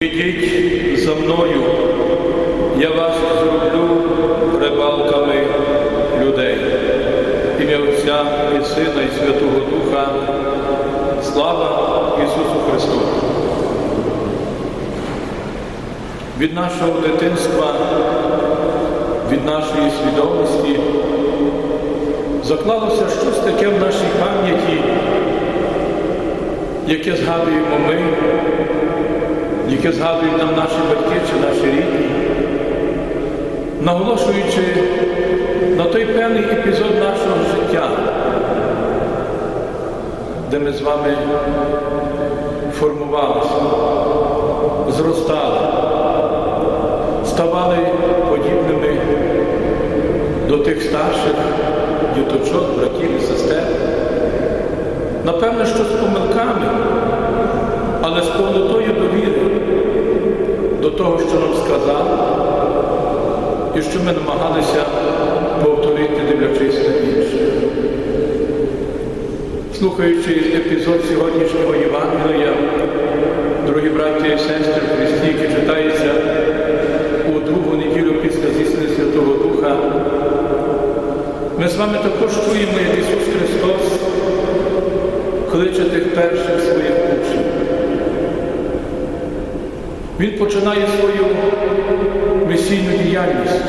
Ідіть за мною, я вас зроблю рибалками людей. Ім'я Отця і Сина, і Святого Духа. Слава Ісусу Христу! Від нашого дитинства, від нашої свідомості заклалося щось таке в нашій пам'яті, яке згадуємо ми яке згадують нам наші батьки чи наші рідні, наголошуючи на той певний епізод нашого життя, де ми з вами формувалися, зростали, ставали подібними до тих старших діточок, братів і сестер. Напевно, що з помилками але з повнотою довіри до того, що нам сказали, і що ми намагалися повторити, дивлячись на інших. Слухаючи епізод сьогоднішнього Євангелія, дорогі браття і сестри в Христі, які читається у другу неділю після зіснення Святого Духа, ми з вами також чуємо, як Ісус Христос кличе тих перших своїх учнів. Він починає свою місійну діяльність.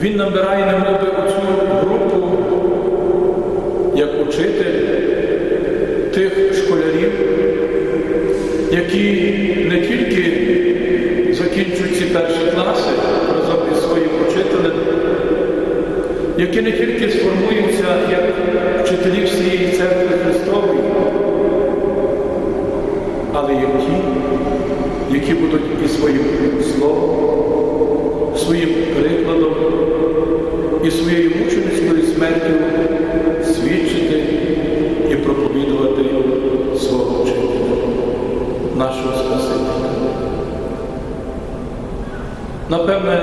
Він набирає немови оцю групу як учитель тих школярів, які не тільки закінчують ці перші класи разом із своїм учителем, які не тільки сформуються як вчителі всієї церкви але як ті, які будуть і своїм словом, своїм прикладом і своєю мученицькою смертю свідчити і проповідувати свого вчителя, нашого Спасителя. Напевне,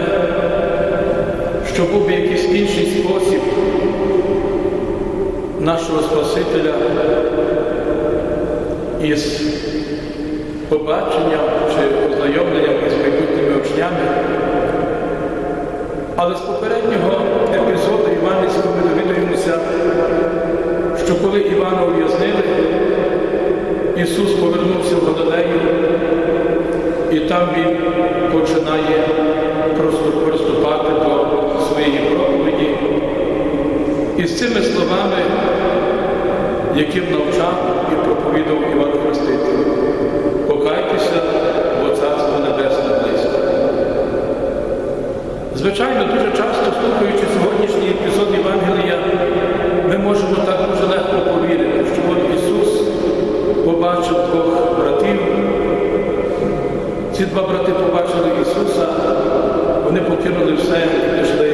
що був би якийсь інший спосіб нашого Спасителя із побаченням чи ознайомленням із майбутніми учнями. Але з попереднього епізоду Іванівського ми довідуємося, що коли Івана ув'язнили, Ісус повернувся в Галилею, і там Він починає просто приступати до своєї проповіді. І з цими словами, яким навчав і проповідав Іван Хреститель. Покайтеся, бо Царство Небесне близько. Звичайно, дуже часто, слухаючи сьогоднішній епізод Євангелія, ми можемо так дуже легко повірити, що от Ісус побачив двох братів. Ці два брати побачили Ісуса, вони покинули все і пішли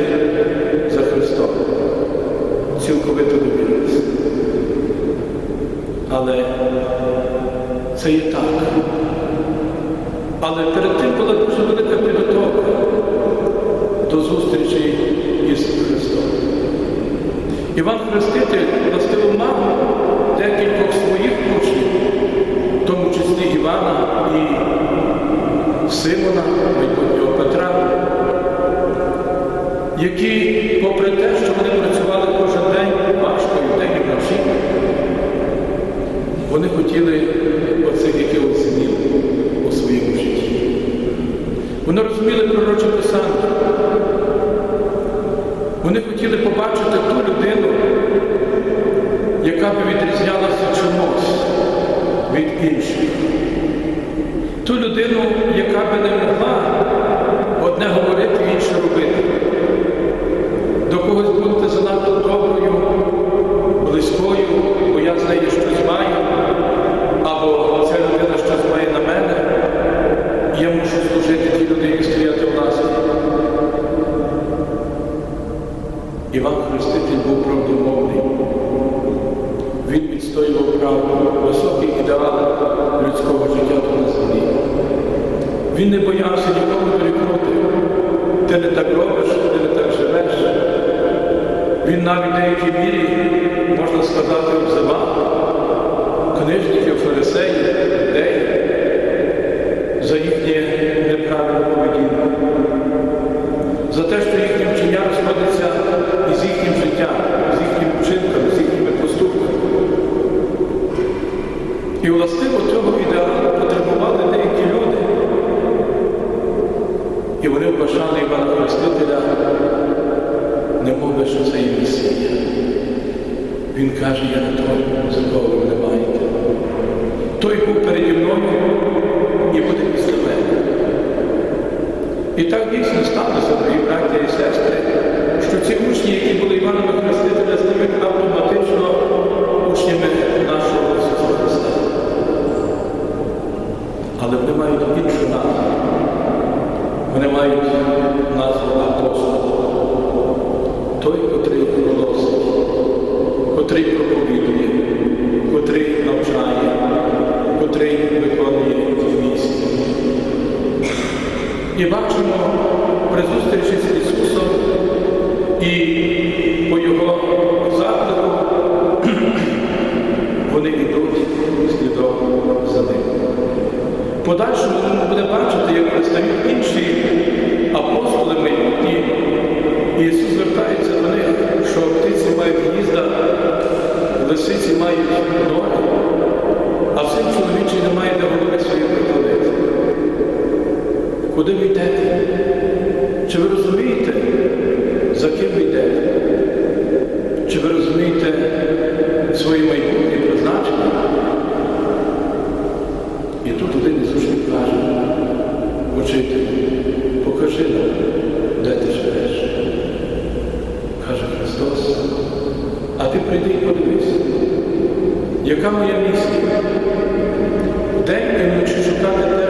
за Христом. Цілковито довірилися. Але це і так. Але перед тим була дуже велика підготовка до зустрічі із Христом. Іван Хреститель властиво мав декількох своїх учнів, в тому числі Івана і Симона, майбутнього Петра, які, попри те, що вони працювали кожен день важко і вдень і вночі, вони хотіли оцих якихось змін у своєму житті. Вони розуміли пророче писання. Вони хотіли побачити ту людину, яка би відрізнялася чомусь від інших. Ту людину, яка би не могла одне говорити, інше робити. До когось бути занадто доброю, близькою, бо я з нею щось маю, або ця людина щось має на мене, і я мушу служити тій людині стояти власне. Іван Хреститель був правдомовний. Він відстоював правду, високий ідеал людського життя тут на землі. Він не боявся нікому перекрути. Ти не так робиш, ти не так живеш. Він навіть в деякій мірі, можна сказати, обзивав книжників, фарисеїв, І вони вважали Івана Хрестителя, не мови, що це є місія. Він каже, я не той, за кого ви не маєте. Той був переді мною і буде після мене. І так дійсно сталося, дорогі браття і сестри, що ці учні, які були Іваном Хрестителя, з ними автоматично. дивляться вони, що птиці мають гнізда, лисиці мають ноги, а всім син немає де голови своєї приходити. Куди ви йдете? Чи ви розумієте, за ким ви йдете? Чи ви розумієте своє майбутнє призначення? І тут один із учнів каже, учитель. прийди і подивись, яка моя місія? День і вночі шукати те.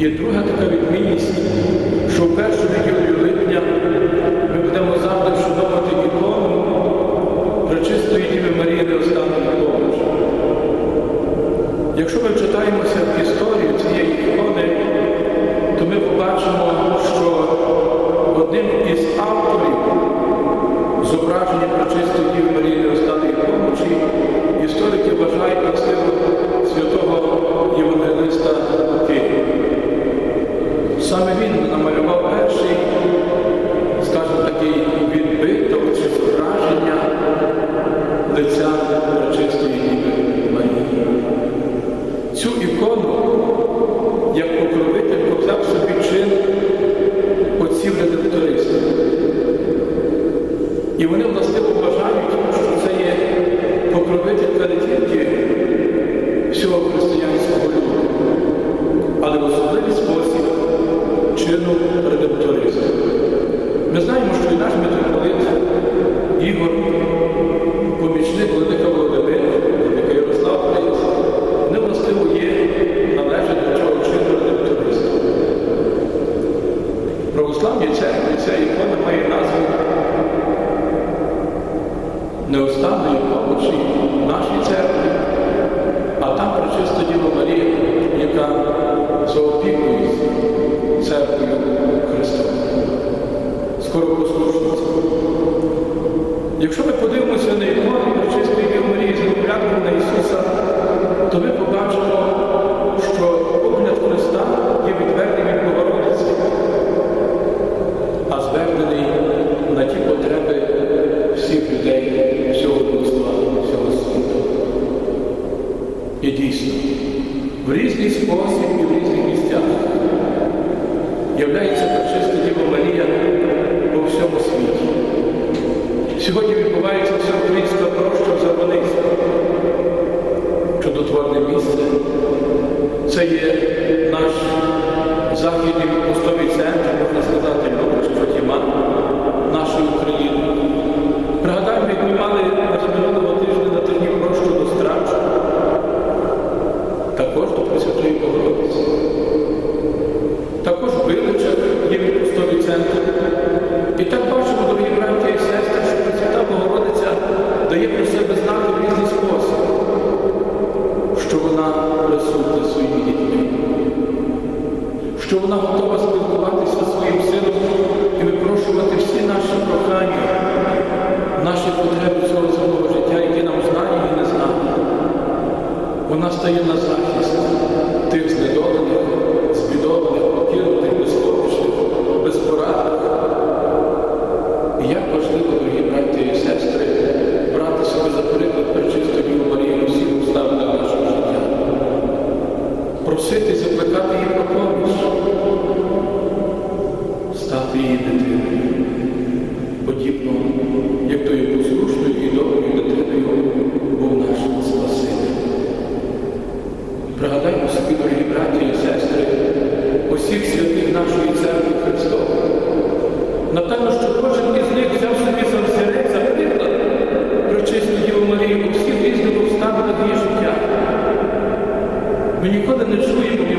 Є друга така відмінність, що в першому але у спосіб чином богослужбовцем. Якщо ми Ніколи не чуємо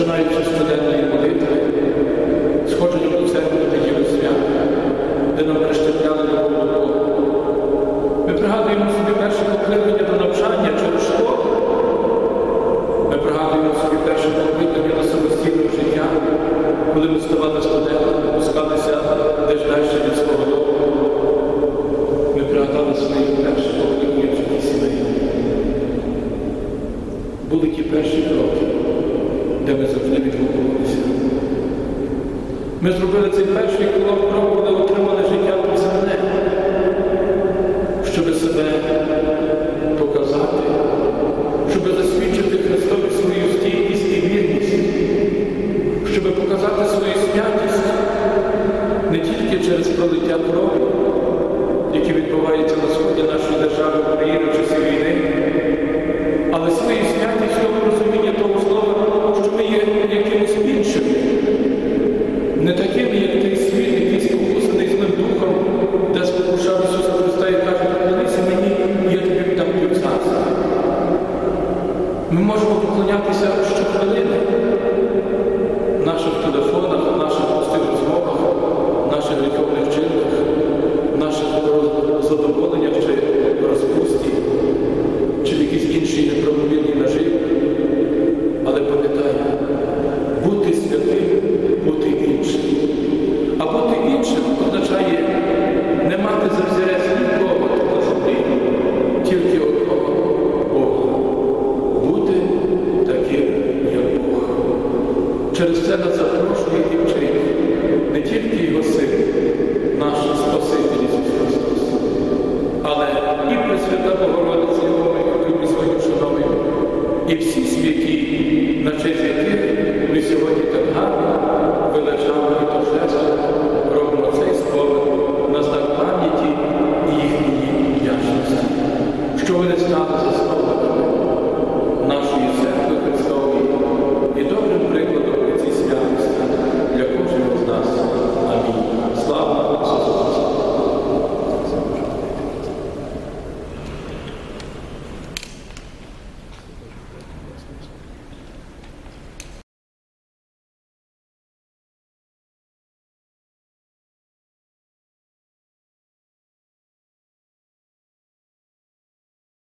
zaczynaj przez przede Ми зробили цей перший крок, але отримали на знак